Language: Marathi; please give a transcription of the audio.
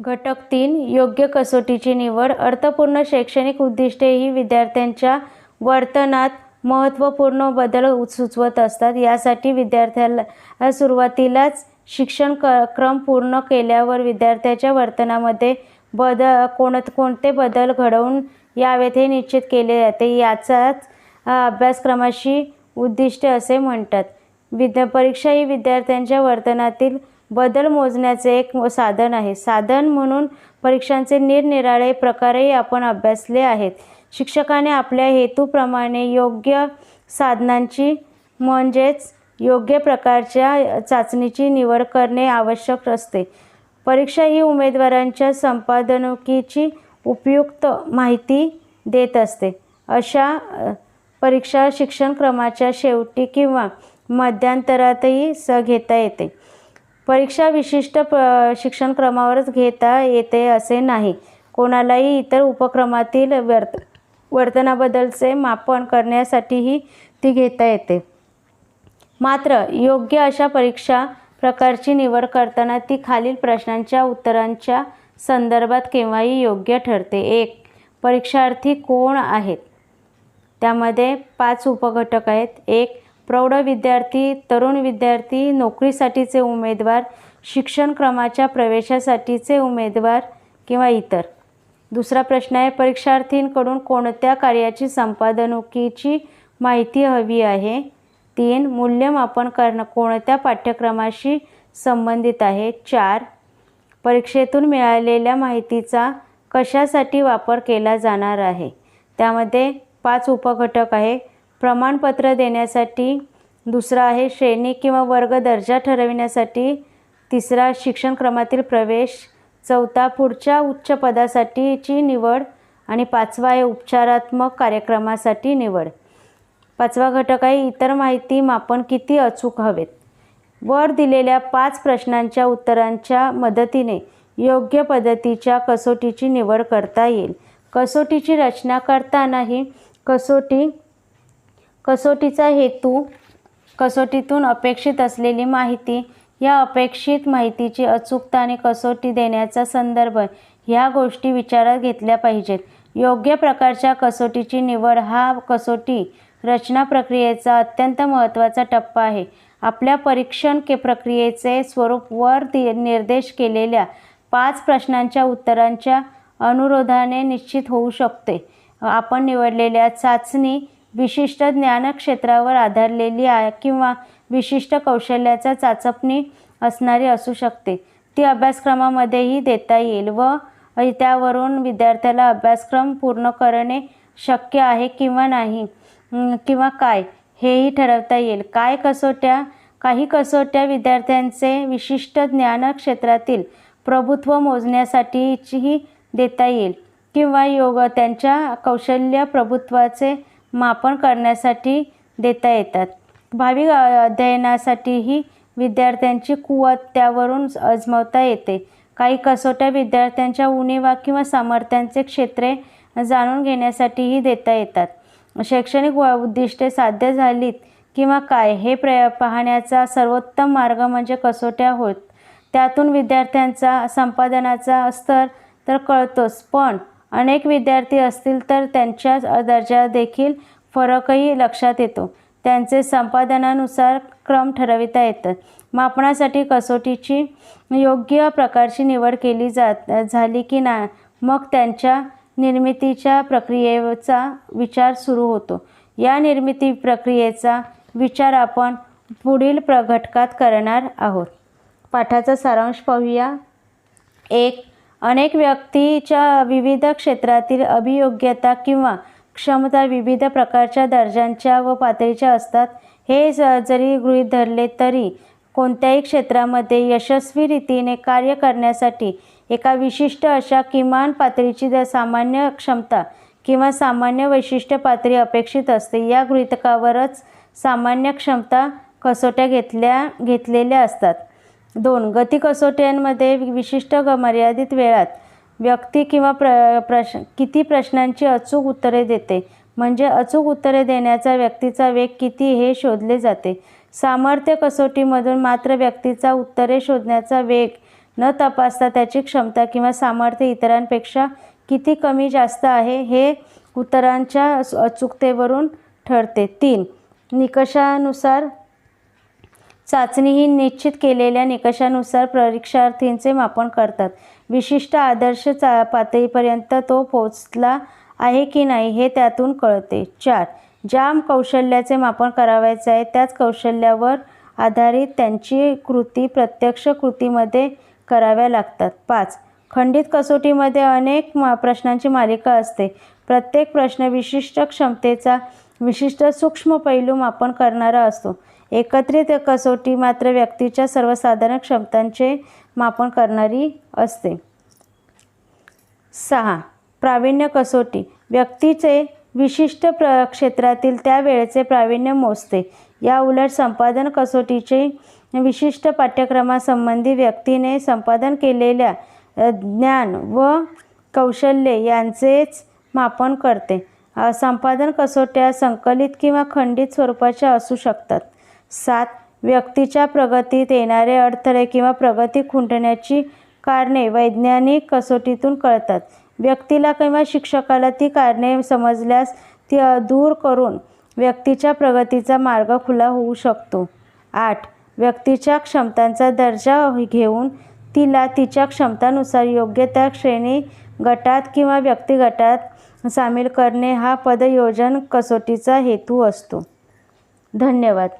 घटक तीन योग्य कसोटीची निवड अर्थपूर्ण शैक्षणिक उद्दिष्टे ही विद्यार्थ्यांच्या वर्तनात महत्त्वपूर्ण बदल सुचवत असतात. यासाठी विद्यार्थ्याला सुरुवातीलाच शिक्षण क क्रम पूर्ण केल्यावर विद्यार्थ्याच्या वर्तनामध्ये बद कोण कोणते बदल घडवून यावेत हे निश्चित केले जाते. याचाच अभ्यासक्रमाशी उद्दिष्टे असे म्हणतात. विद्या परीक्षा ही विद्यार्थ्यांच्या वर्तनातील बदल मोजण्याचे एक साधन आहे. साधन म्हणून परीक्षांचे निरनिराळे प्रकारही आपण अभ्यासले आहेत. शिक्षकाने आपल्या हेतूप्रमाणे योग्य साधनांची म्हणजेच योग्य प्रकारच्या चाचणीची निवड करणे आवश्यक असते. परीक्षा ही उमेदवारांच्या संपादनुकीची उपयुक्त माहिती देत असते. अशा परीक्षा परीक्षा शिक्षणक्रमाच्या शेवटी किंवा मध्यांतरातही स घेता येते. परीक्षा विशिष्ट प शिक्षण क्रमावरच घेता येते असे नाही. कोणालाही इतर उपक्रमातील वर्त वर्तनाबद्दलचे मापन करण्यासाठीही ती घेता येते. मात्र योग्य अशा परीक्षा प्रकारची निवड करताना ती खालील प्रश्नांच्या उत्तरांच्या संदर्भात केव्हाही योग्य ठरते. एक परीक्षार्थी कोण आहेत? त्यामध्ये पाच उपघटक आहेत. एक प्रौढ विद्यार्थी तरुण विद्यार्थी नोकरीसाठीचे उमेदवार शिक्षणक्रमाच्या प्रवेशासाठीचे उमेदवार किंवा इतर. दुसरा प्रश्न आहे परीक्षार्थींकडून कोणत्या कार्याची संपादनुकीची माहिती हवी आहे? तीन मूल्यमापन करणं कोणत्या पाठ्यक्रमाशी संबंधित आहे? चार परीक्षेतून मिळालेल्या माहितीचा कशासाठी वापर केला जाणार आहे? त्यामध्ये पाच उपघटक आहे प्रमाणपत्र देण्यासाठी दुसरा आहे श्रेणी किंवा वर्ग दर्जा ठरविण्यासाठी. तिसरा शिक्षणक्रमातील प्रवेश. चौथा पुढच्या उच्च पदासाठीची निवड. आणि पाचवा आहे उपचारात्मक कार्यक्रमासाठी निवड. पाचवा घटक आहे इतर माहिती मापन किती अचूक हवेत. वर दिलेल्या पाच प्रश्नांच्या उत्तरांच्या मदतीने योग्य पद्धतीच्या कसोटीची निवड करता येईल. कसोटीची रचना करतानाही कसोटी कसोटीचा हेतू कसोटीतून अपेक्षित असलेली माहिती या अपेक्षित माहितीची अचूकता आणि कसोटी देण्याचा संदर्भ ह्या गोष्टी विचारात घेतल्या पाहिजेत. योग्य प्रकारच्या कसोटीची निवड हा कसोटी रचना प्रक्रियेचा अत्यंत महत्त्वाचा टप्पा आहे. आपल्या परीक्षण के प्रक्रियेचे स्वरूप वर दि निर्देश केलेल्या पाच प्रश्नांच्या उत्तरांच्या अनुरोधाने निश्चित होऊ शकते. आपण निवडलेल्या चाचणी विशिष्ट ज्ञानक्षेत्रावर आधारलेली आहे किंवा विशिष्ट कौशल्याचा चाचपणी असणारी असू शकते. ती अभ्यासक्रमामध्येही देता येईल व त्यावरून विद्यार्थ्याला अभ्यासक्रम पूर्ण करणे शक्य आहे किंवा नाही किंवा काय हेही ठरवता येईल. काय कसोट्या काही कसोट्या विद्यार्थ्यांचे विशिष्ट ज्ञानक्षेत्रातील प्रभुत्व मोजण्यासाठीचीही देता येईल किंवा योग त्यांच्या कौशल्य प्रभुत्वाचे मापन करण्यासाठी देता येतात. भावी अध्ययनासाठीही विद्यार्थ्यांची कुवत त्यावरून अजमवता येते. काही कसोट्या विद्यार्थ्यांच्या उणीवा किंवा सामर्थ्यांचे क्षेत्रे जाणून घेण्यासाठीही देता येतात. शैक्षणिक व उद्दिष्टे साध्य झालीत किंवा काय हे प्र पाहण्याचा सर्वोत्तम मार्ग म्हणजे कसोट्या होत. त्यातून विद्यार्थ्यांचा संपादनाचा स्तर तर कळतोच पण अनेक विद्यार्थी असतील तर त्यांच्या दर्जा देखील फरकही लक्षात येतो. त्यांचे संपादनानुसार क्रम ठरविता येतात मापनासाठी कसोटीची योग्य प्रकारची निवड केली जात झाली की ना मग त्यांच्या निर्मितीच्या प्रक्रियेचा विचार सुरू होतो. या निर्मिती प्रक्रियेचा विचार आपण पुढील प्रघटकात करणार आहोत. पाठाचा सारांश पाहूया. एक अनेक व्यक्तीच्या विविध क्षेत्रातील अभियोग्यता किंवा क्षमता विविध प्रकारच्या दर्जांच्या व पातळीच्या असतात. हे ज- जरी गृहीत धरले तरी कोणत्याही क्षेत्रामध्ये यशस्वी रीतीने कार्य करण्यासाठी एका विशिष्ट अशा किमान पातळीची सामान्य क्षमता किंवा सामान्य वैशिष्ट्य पातळी अपेक्षित असते. या गृहितकावरच सामान्य क्षमता कसोट्या घेतल्या घेतलेल्या असतात. दोन गती कसोट्यांमध्ये विशिष्ट ग मर्यादित वेळात व्यक्ती किंवा प्र प्रश्न किती प्रश्नांची अचूक उत्तरे देते. म्हणजे अचूक उत्तरे देण्याचा व्यक्तीचा वेग किती हे शोधले जाते. सामर्थ्य कसोटीमधून मात्र व्यक्तीचा उत्तरे शोधण्याचा वेग न तपासता त्याची क्षमता किंवा सामर्थ्य इतरांपेक्षा किती कमी जास्त आहे हे उत्तरांच्या अचूकतेवरून ठरते. तीन निकषानुसार चाचणी ही निश्चित केलेल्या निकषानुसार परीक्षार्थींचे मापन करतात. विशिष्ट आदर्श चा पातळीपर्यंत तो पोचला आहे की नाही हे त्यातून कळते. चार. ज्या कौशल्याचे मापन करावयाचे आहे. त्याच कौशल्यावर आधारित त्यांची कृती प्रत्यक्ष कृतीमध्ये कराव्या लागतात. पाच. खंडित कसोटीमध्ये अनेक मा प्रश्नांची मालिका असते. प्रत्येक प्रश्न विशिष्ट क्षमतेचा विशिष्ट सूक्ष्म पैलू मापन करणारा असतो. एकत्रित कसोटी मात्र व्यक्तीच्या सर्वसाधारण क्षमतांचे मापन करणारी असते. सहा. प्रावीण्य कसोटी. व्यक्तीचे विशिष्ट प्र क्षेत्रातील त्या वेळेचे प्रावीण्य मोजते. या उलट संपादन कसोटीचे विशिष्ट पाठ्यक्रमासंबंधी व्यक्तीने संपादन केलेल्या ज्ञान व कौशल्ये यांचेच मापन करते. संपादन कसोट्या संकलित किंवा खंडित स्वरूपाच्या असू शकतात. सात व्यक्तीच्या प्रगतीत येणारे अडथळे किंवा प्रगती खुंटण्याची कारणे वैज्ञानिक कसोटीतून कळतात. व्यक्तीला किंवा शिक्षकाला ती कारणे समजल्यास ती दूर करून व्यक्तीच्या प्रगतीचा मार्ग खुला होऊ शकतो. आठ व्यक्तीच्या क्षमतांचा दर्जा घेऊन तिला तिच्या क्षमतानुसार योग्य त्या श्रेणी गटात किंवा व्यक्तिगटात सामील करणे हा पदयोजन कसोटीचा हेतू असतो. धन्यवाद.